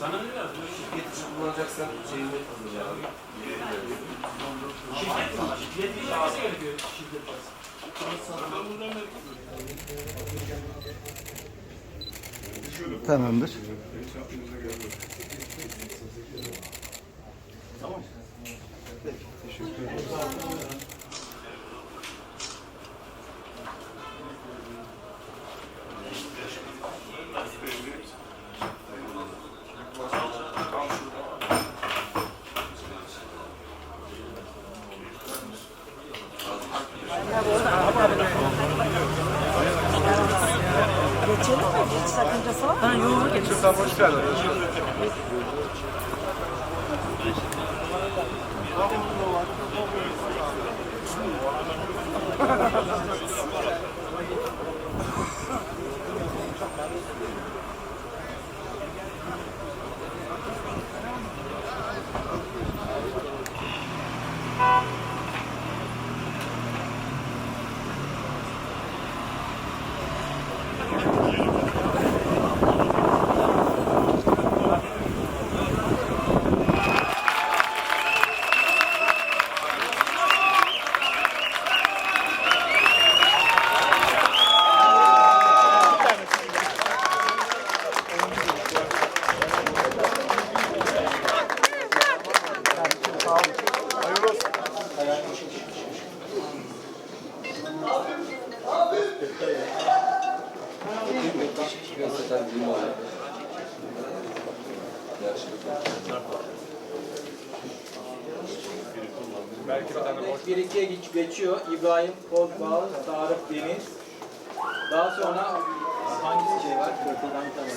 Sana ne lazım? Şirket için kullanacaksan şeyini hazırlayalım. Şirket mi? Şirket gerekiyor şirket parası? Tamamdır. Geçelim mi? Hiç sakıncası var mı? Ben yolunu geçelim. Bir ikiye geç- geçiyor. İbrahim Kozbağ, Tarık Deniz. Daha sonra hangisi şey var?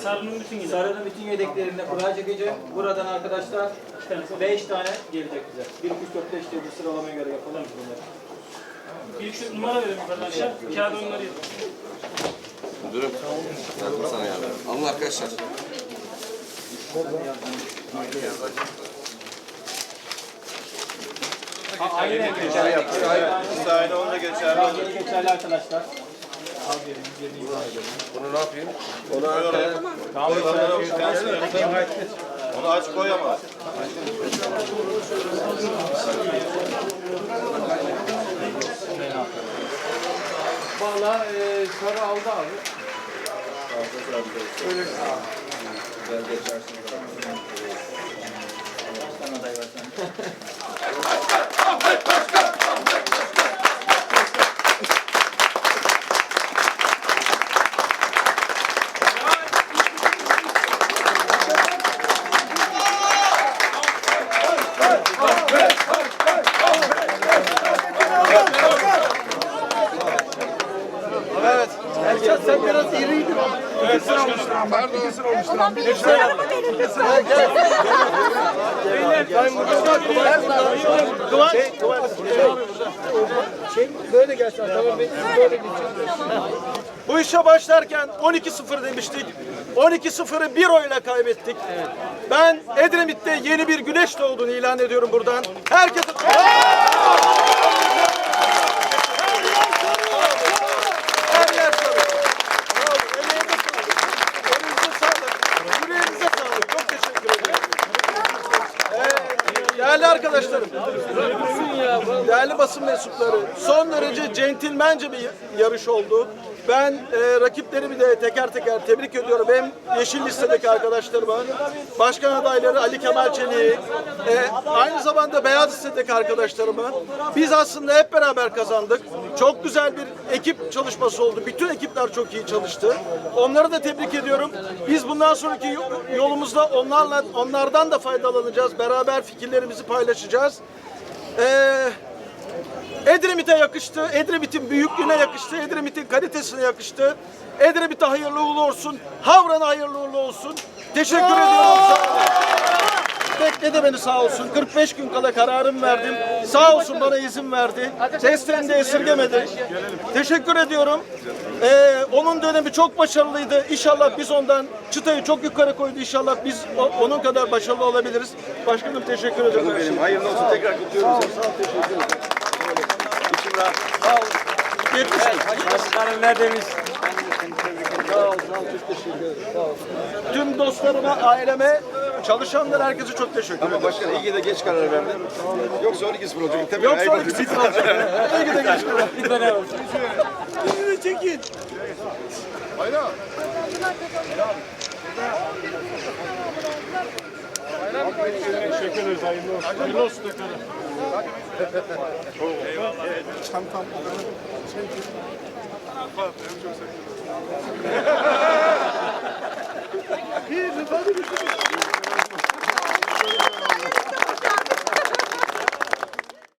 Sarının bütün gider. Sarı'nın bütün yedeklerinde kura çekeceğim. Buradan arkadaşlar 5 tane gelecek bize. 1, 2, 3, 4, 5 diye bir sıralamaya göre yapalım bunları. Bir iki numara verin aşağı. Kağıda onları yazın. Müdürüm. Yardım sana yardım. Alın arkadaşlar. Ha, aynen geçerli yapıyor. Sahile onu da geçerli. Aynen geçerli arkadaşlar. Bunu ne yapayım? Onu öyle. Tamam. Onu aç koy ama. Valla e, Sarı aldı abi. Kaç tane aday var sende? Ama. Pardon. olmuştur ama. Bir fotoğrafı verin lütfen. Kıvanç. Şey, böyle gelsin. Tamam, ben böyle geçeceğim. Bu işe başlarken 12-0 demiştik. 12-0'ı bir oyla kaybettik. Ben Edremit'te yeni bir güneş doğduğunu ilan ediyorum buradan. Herkese... değerli arkadaşlarım, değerli basın mensupları, son derece centilmence bir yarış oldu. Ben e, rakiplerimi de teker teker tebrik ediyorum. Hem Yeşil Liste'deki arkadaşlarıma, başkan adayları Ali Kemal Çelik'i, e, aynı zamanda Beyaz Liste'deki arkadaşlarıma. Biz aslında hep beraber kazandık. Çok güzel bir ekip çalışması oldu. Bütün ekipler çok iyi çalıştı. Onları da tebrik ediyorum. Biz bundan sonraki yo- yolumuzda onlarla onlardan da faydalanacağız. Beraber fikirlerimizi paylaşacağız. Edremit'e yakıştı. Edremit'in büyüklüğüne yakıştı. Edremit'in kalitesine yakıştı. Edremit'e hayırlı uğurlu olsun. Havran'a hayırlı uğurlu olsun. Teşekkür ediyorum. Sağ olun. Bekledi beni sağ olsun. 45 gün kala kararımı verdim. Sağ olsun bana izin verdi. Desteğini de esirgemedi. Teşekkür ediyorum. Ee, onun dönemi çok başarılıydı. İnşallah biz ondan çıtayı çok yukarı koydu. İnşallah biz o- onun kadar başarılı olabiliriz. Başkanım teşekkür ederim. Benim hayırlı olsun tekrar kutluyorum. Sağ ol, sağ ol, teşekkür ederim. Rahat. Sağ ol. 70 gün. Başkanım ne demiş? Sağ ol, sağ ol. Çok teşekkür ederim. Sağ ol. Tüm dostlarıma, aileme, çalışanlara herkese çok teşekkür ederim. Ama başkan iyi ki de geç karar verdin. Yoksa 12-0 olacak. Tabii Yoksa ayıp 12 olacak. sıfır olacak. İyi ki de geçti. Bir tane olsun. Bizi de çekin. Teşekkür ederiz. Hayırlı olsun. Hayırlı olsun tekrar. Bir, hadi bir.